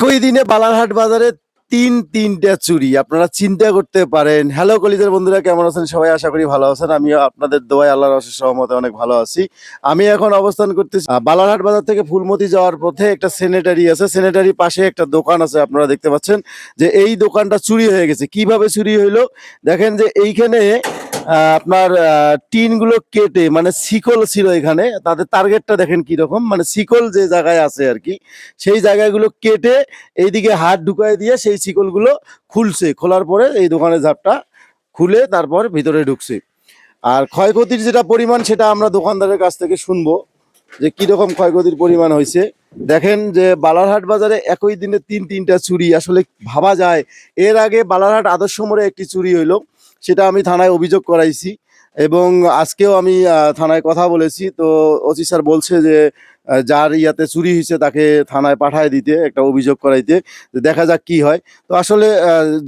একই দিনে বালারহাট বাজারে তিন, তিনটা চুরি। আপনারা চিন্তা করতে পারেন। হ্যালো কলিজের বন্ধুরা, কেমন আছেন? সবাই আশা করি ভালো আছেন। আমিও আপনাদের দোয়াই আল্লাহর অশেষ সহমতে অনেক ভালো আছি। আমি এখন অবস্থান করতেছি বালারহাট বাজার থেকে ফুলমতি যাওয়ার পথে একটা সেনেটারি আছে। সেনেটারি পাশে একটা দোকান আছে, আপনারা দেখতে পাচ্ছেন যে এই দোকানটা চুরি হয়ে গেছে। কীভাবে চুরি হইল? দেখেন যে এইখানে আপনার টিনগুলো কেটে মানে শিকল ছিল এখানে, তাদের টার্গেটটা দেখেন রকম মানে শিকল যে জায়গায় আছে আর কি, সেই জায়গাগুলো কেটে এইদিকে হাত ঢুকাই দিয়ে সেই শিকলগুলো খুলছে, খোলার পরে এই দোকানের ঝাপটা খুলে তারপর ভিতরে ঢুকছে। আর ক্ষয়ক্ষতির যেটা পরিমাণ, সেটা আমরা দোকানদারের কাছ থেকে শুনব, যে কীরকম ক্ষয়ক্ষতির পরিমাণ হয়েছে। দেখেন যে বালারহাট বাজারে একই দিনে তিন তিনটা চুরি, আসলে ভাবা যায়। এর আগে বালারহাট আদর্শ মোড়ে একটি চুরি হইল। সেটা আমি থানায় অভিযোগ করাইছি এবং আজকেও আমি থানায় কথা বলেছি। তো ওসি স্যার বলছে যে যার ইয়াতে চুরি হয়েছে তাকে থানায় পাঠায় দিতে, একটা অভিযোগ করাইতে দেখা যাক কি হয়। তো আসলে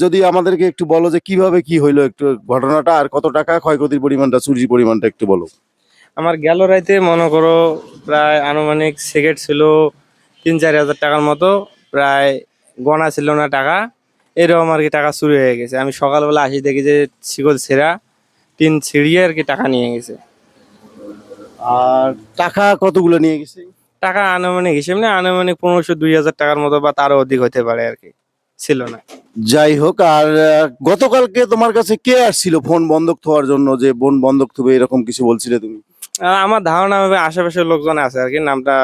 যদি আমাদেরকে একটু বলো যে কীভাবে কি হইল একটু ঘটনাটা আর কত টাকা ক্ষয়ক্ষতির পরিমাণটা, চুরির পরিমাণটা একটু বলো। আমার গেল রাইতে মনে করো প্রায় আনুমানিক সিগারেট ছিল তিন চার হাজার টাকার মতো, প্রায় গনা ছিল না টাকা। এরকম আর কি টাকা চুরি হয়ে গেছে। আমি সকালবেলা আসি দেখি যে শিকল ছেঁড়া তিন ছিঁড়িয়ে আর কি টাকা নিয়ে গেছে। আর টাকা কতগুলো নিয়ে গেছে? টাকা আনুমানিক হিসেব না আনুমানিক পনেরোশো দুই হাজার টাকার মতো বা তারও অধিক হতে পারে আর কি ছিল না। যাই হোক আর গতকালকে তোমার কাছে কে আসছিল ফোন বন্ধক থাকার জন্য যে বোন বন্ধক থবে এরকম কিছু বলছিলে তুমি? আমার ধারণা হবে আশেপাশের লোকজন আছে আর কি নামটা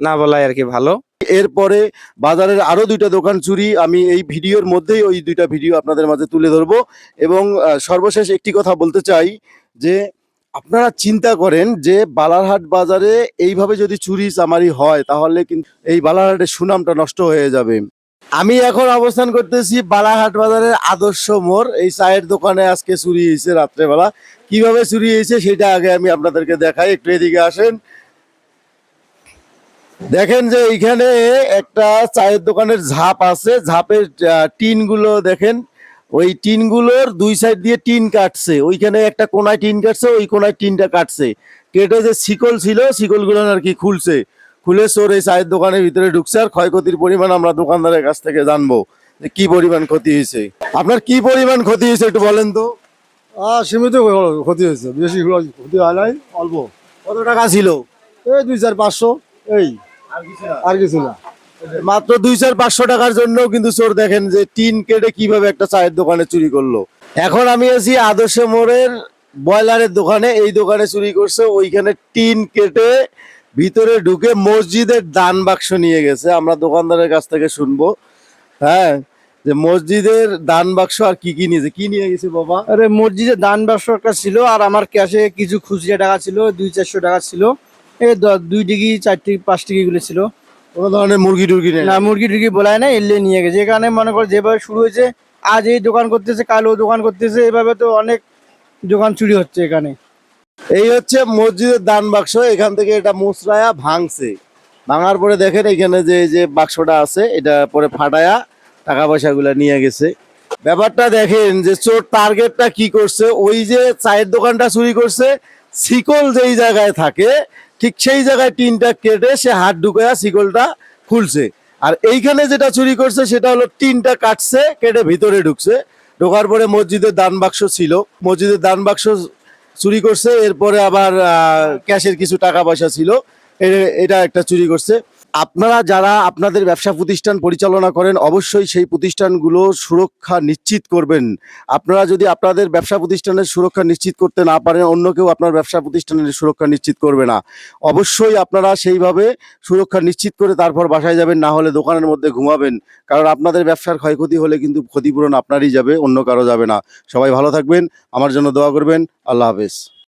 না বলাই আর কি ভালো। এরপরে বাজারের আরও দুইটা দোকান চুরি, আমি এই ভিডিওর মধ্যেই ওই দুইটা ভিডিও আপনাদের মাঝে তুলে ধরবো। এবং সর্বশেষ একটি কথা বলতে চাই যে, আপনারা চিন্তা করেন যে, বালারহাট বাজারে এইভাবে যদি চুরি চামারি হয়, তাহলে কিন্তু এই বালারহাটের সুনামটা নষ্ট হয়ে যাবে। আমি এখন অবস্থান করতেছি বালারহাট বাজারের আদর্শ মোড়। এই চায়ের দোকানে আজকে চুরি হয়েছে রাত্রেবেলা। কীভাবে চুরি হয়েছে সেটা আগে আমি আপনাদেরকে দেখাই। একটু এদিকে আসেন। দেখেন যে এইখানে একটা চায়ের দোকানের ঝাপ আছে ঝাপের টিনগুলো দেখেন। ওই টিনগুলোর দুই সাইড দিয়ে টিন কাটছে। ওইখানে একটা কোনায় টিন কাটছে ওই কোনায় টিনটা কাটছে। কেটে যে শিকল ছিল শিকলগুলো আর কি খুলছে। খুলে সোর এই চায়ের দোকানের ভিতরে ঢুকছে আর ক্ষয়ক্ষতির পরিমাণ আমরা দোকানদারের কাছ থেকে জানব যে কি পরিমাণ ক্ষতি হয়েছে। আপনার কি পরিমাণ ক্ষতি হয়েছে একটু বলেন তো। সীমিত ক্ষতি হয়েছে। বেশি ক্ষতি হয় নাই অল্প। কত টাকা ছিল? এই দুই চার পাঁচশো এই। আর কিছু না? মাত্র দুই চার পাঁচশো টাকার জন্য কিন্তু চোর দেখেন যে টিন কেটে কীভাবে একটা চায়ের দোকানে চুরি করল। এখন আমি আছি আদর্শ মোড়ের বয়লারের দোকানে এই দোকানে চুরি করছে। ওইখানে টিন কেটে ভিতরে ঢুকে মসজিদের দান বাক্স নিয়ে গেছে। আমরা দোকানদারের কাছ থেকে শুনব। হ্যাঁ যে মসজিদের দান বাক্স আর কি কি নিয়েছে? কি নিয়ে গেছে বাবা? আরে মসজিদের দান বাক্স একটা ছিল আর আমার ক্যাশে কিছু খুচরা টাকা ছিল দুই চারশো টাকা ছিল। এই দুই ডিগি চার ডিগি পাঁচ ডিগি গুলো ছিল। কোনো ধরনের মুরগি টুরগি নেই? না মুরগি টুরগি বলায় না এলে নিয়ে গেছে। এখানে মনে করো যেভাবে শুরু হয়েছে আজ এই দোকান করতেছে কাল ও দোকান করতেছে এভাবে তো অনেক দোকান চুরি হচ্ছে এখানে। এই হচ্ছে মসজিদের দান বাক্স এখান থেকে এটা মুসরায়া ভাঙছে। ভাঙার পরে দেখেন এখানে যে এই যে বাক্সটা আছে এটা পরে ফাটায়া টাকা পয়সাগুলো নিয়ে গেছে। ব্যাপারটা দেখেন যে চোর টার্গেটটা কি করছে? ওই যে চায়ের দোকানটা চুরি করছে শিকল যেই জায়গায় থাকে ঠিক সেই জায়গায় টিনটা কেটে সে হাত ঢুকায়া শিকলটা খুলছে। আর এইখানে যেটা চুরি করছে, সেটা হলো টিনটা কাটছে, কেটে ভিতরে ঢুকছে। ঢোকার পরে মসজিদের দান বাক্স ছিল। মসজিদের দান বাক্স চুরি করছে, এরপরে আবার ক্যাশের কিছু টাকা পয়সা ছিল। এটা একটা চুরি করছে। আপনারা যারা আপনাদের ব্যবসা প্রতিষ্ঠান পরিচালনা করেন, অবশ্যই সেই প্রতিষ্ঠানগুলো সুরক্ষা নিশ্চিত করবেন। আপনারা যদি আপনাদের ব্যবসা প্রতিষ্ঠানের সুরক্ষা নিশ্চিত করতে না পারেন, অন্য কেউ আপনার ব্যবসা প্রতিষ্ঠানের সুরক্ষা নিশ্চিত করবে না। অবশ্যই আপনারা সেইভাবে সুরক্ষা নিশ্চিত করে তারপর বাসায় যাবেন, না হলে দোকানের মধ্যে ঘুমাবেন। কারণ আপনাদের ব্যবসার ক্ষয়ক্ষতি হলে কিন্তু ক্ষতিপূরণ আপনারই যাবে, অন্য কারও যাবে না। সবাই ভালো থাকবেন, আমার জন্য দোয়া করবেন, আল্লাহ হাফেজ।